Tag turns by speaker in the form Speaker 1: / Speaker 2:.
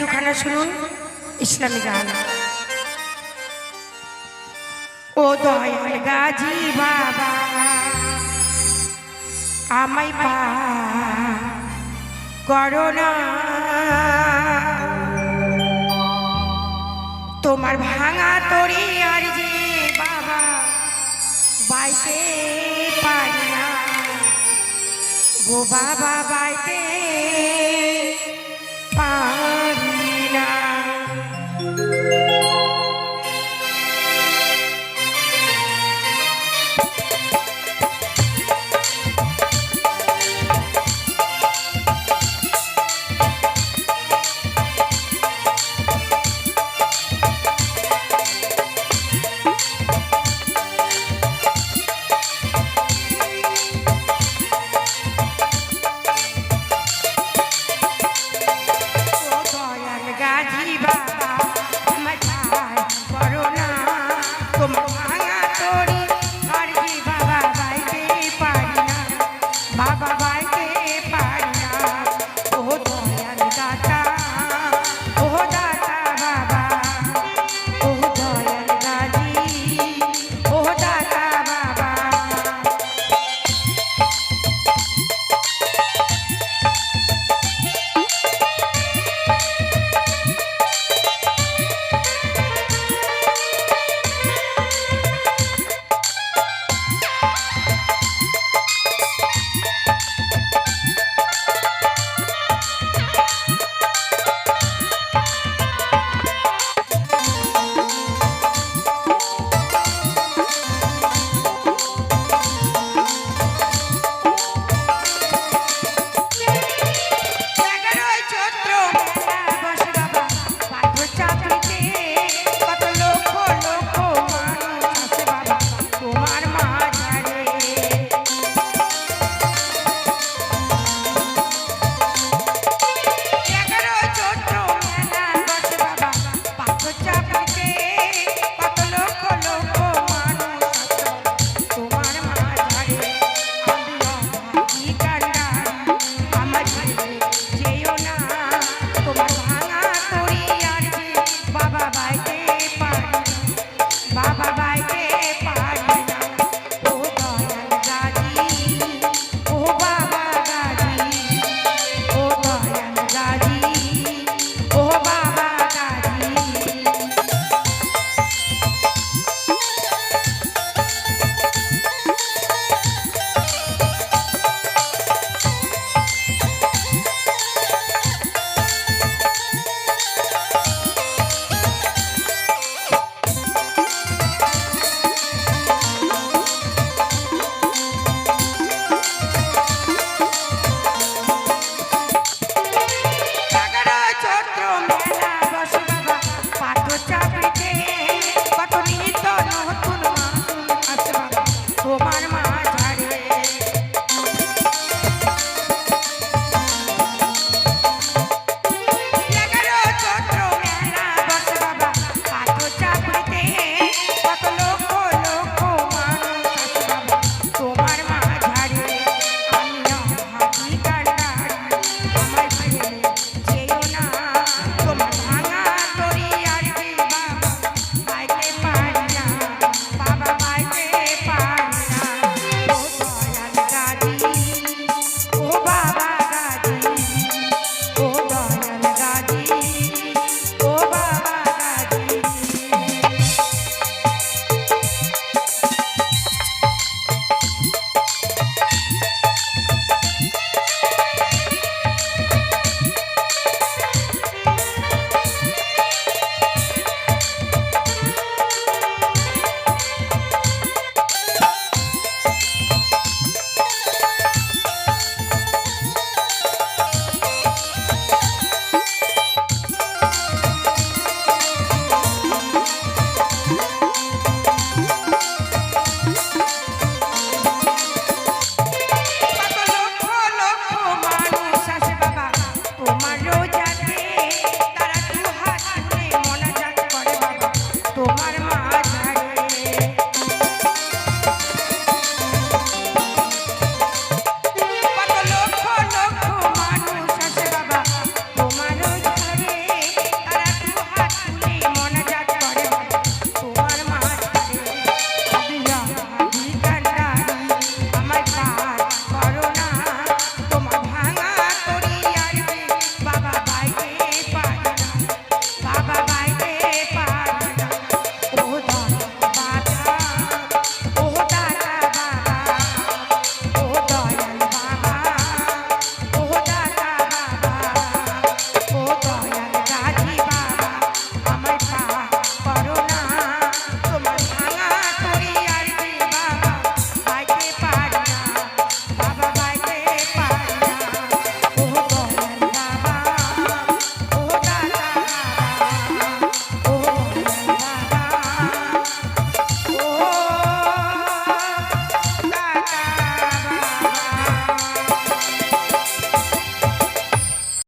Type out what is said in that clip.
Speaker 1: দুখানা শুনুন, ইসলামী গান। ও দয়াল গাজি বাবা আমাই পা করোনা তোমার ভাঙা তরি আর যে বাবা, বাইতে পারি না। গো বাবা, বাইতে পা